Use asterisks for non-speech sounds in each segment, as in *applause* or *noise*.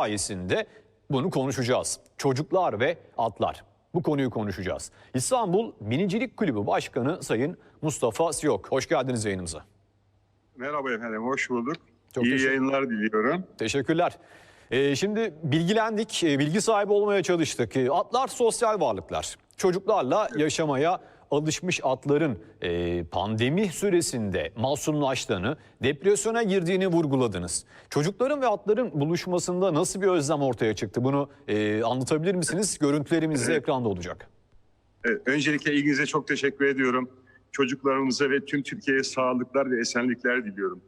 sayesinde bunu konuşacağız. Çocuklar ve atlar. Bu konuyu konuşacağız. İstanbul Binicilik Kulübü Başkanı Sayın Mustafa Siyok. Hoş geldiniz yayınımıza. Merhaba efendim, hoş bulduk. Çok İyi yayınlar diliyorum. Teşekkürler. Ee, şimdi bilgilendik, e, bilgi sahibi olmaya çalıştık. E, Atlar sosyal varlıklar. Çocuklarla yaşamaya alışmış atların e, pandemi süresinde masumlaştığını, depresyona girdiğini vurguladınız. Çocukların ve atların buluşmasında nasıl bir özlem ortaya çıktı? Bunu e, anlatabilir misiniz? Görüntülerimiz de ekranda olacak. Evet, öncelikle ilginize çok teşekkür ediyorum. Çocuklarımıza ve tüm Türkiye'ye sağlıklar ve esenlikler diliyorum.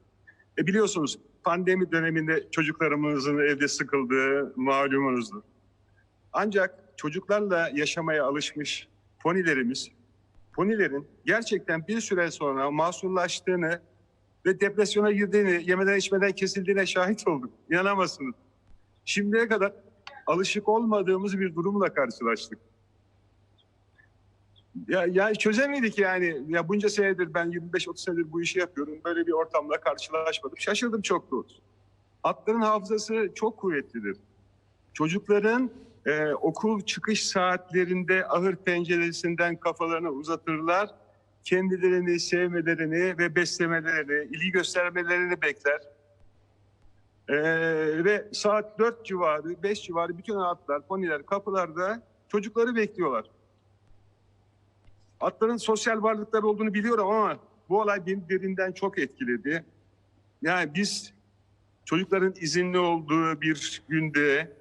E biliyorsunuz pandemi döneminde çocuklarımızın evde sıkıldığı malumunuzdur. Ancak çocuklarla yaşamaya alışmış ponilerimiz, ponilerin gerçekten bir süre sonra masumlaştığını ve depresyona girdiğini, yemeden içmeden kesildiğine şahit olduk. İnanamazsınız. Şimdiye kadar alışık olmadığımız bir durumla karşılaştık. Ya, ya çözemedik yani. Ya bunca senedir ben 25-30 senedir bu işi yapıyorum. Böyle bir ortamla karşılaşmadım. Şaşırdım çok doğrusu. Atların hafızası çok kuvvetlidir. Çocukların e, okul çıkış saatlerinde ahır penceresinden kafalarını uzatırlar. Kendilerini sevmelerini ve beslemelerini, ilgi göstermelerini bekler. E, ve saat 4 civarı, 5 civarı bütün atlar, poniler kapılarda çocukları bekliyorlar. Atların sosyal varlıklar olduğunu biliyorum ama bu olay beni derinden çok etkiledi. Yani biz çocukların izinli olduğu bir günde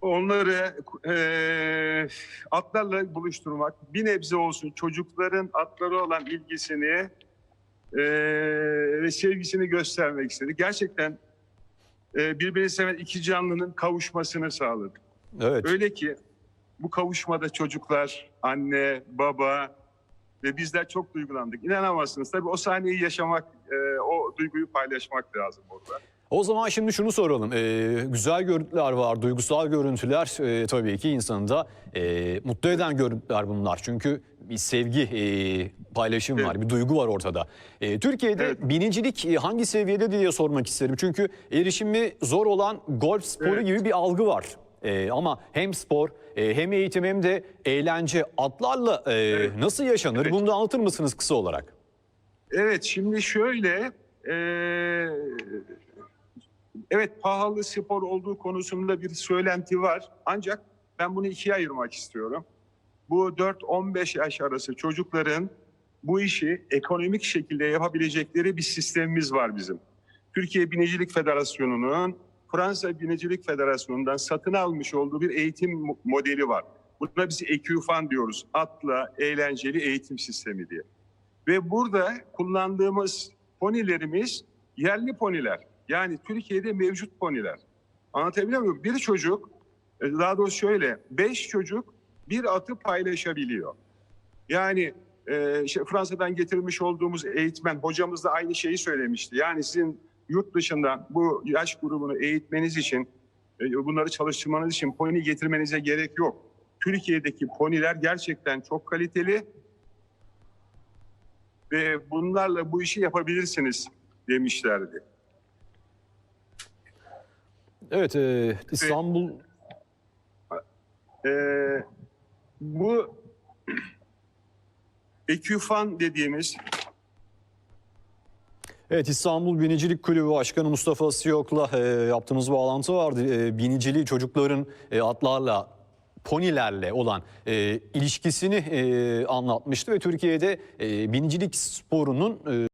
onları eee, atlarla buluşturmak, bir nebze olsun çocukların atlara olan ilgisini eee, ve sevgisini göstermek istedi. Gerçekten eee birbirini seven iki canlının kavuşmasını sağladı. Evet. Öyle ki bu kavuşmada çocuklar, anne, baba ve bizler çok duygulandık. İnanamazsınız. Tabii o sahneyi yaşamak, e, duyguyu paylaşmak lazım orada. O zaman şimdi şunu soralım. Ee, güzel görüntüler var, duygusal görüntüler e, tabii ki insanı da e, mutlu eden görüntüler bunlar. Çünkü bir sevgi e, paylaşım var, Evet. bir duygu var ortada. E, Türkiye'de Evet. binicilik e, hangi seviyede diye sormak isterim. Çünkü erişimi zor olan golf sporu Evet. gibi bir algı var. E, ama hem spor e, hem eğitim hem de eğlence atlarla e, Evet. nasıl yaşanır? Evet. Bunu da anlatır mısınız kısa olarak? Evet, şimdi şöyle, e, evet pahalı spor olduğu konusunda bir söylenti var. Ancak ben bunu ikiye ayırmak istiyorum. Bu 4-15 yaş arası çocukların bu işi ekonomik şekilde yapabilecekleri bir sistemimiz var bizim. Türkiye Binicilik Federasyonu'nun Fransa Binicilik Federasyonu'ndan satın almış olduğu bir eğitim mo- modeli var. Buna biz EQFAN diyoruz. Atla eğlenceli eğitim sistemi diye. Ve burada kullandığımız ponilerimiz yerli poniler. Yani Türkiye'de mevcut poniler. Anlatabiliyor muyum? Bir çocuk, e, daha doğrusu şöyle, beş çocuk bir atı paylaşabiliyor. Yani e, işte Fransa'dan getirmiş olduğumuz eğitmen hocamız da aynı şeyi söylemişti. Yani sizin yurt dışında bu yaş grubunu eğitmeniz için, e, bunları çalıştırmanız için pony getirmenize gerek yok. Türkiye'deki poniler gerçekten çok kaliteli ve bunlarla bu işi yapabilirsiniz demişlerdi. Evet, e, İstanbul Ee, bu *clears throat* EQFAN dediğimiz Evet İstanbul Binicilik Kulübü Başkanı Mustafa Siyok'la e, yaptığımız bağlantı vardı. E, biniciliği çocukların e, atlarla, ponilerle olan e, ilişkisini e, anlatmıştı ve Türkiye'de e, binicilik sporunun e,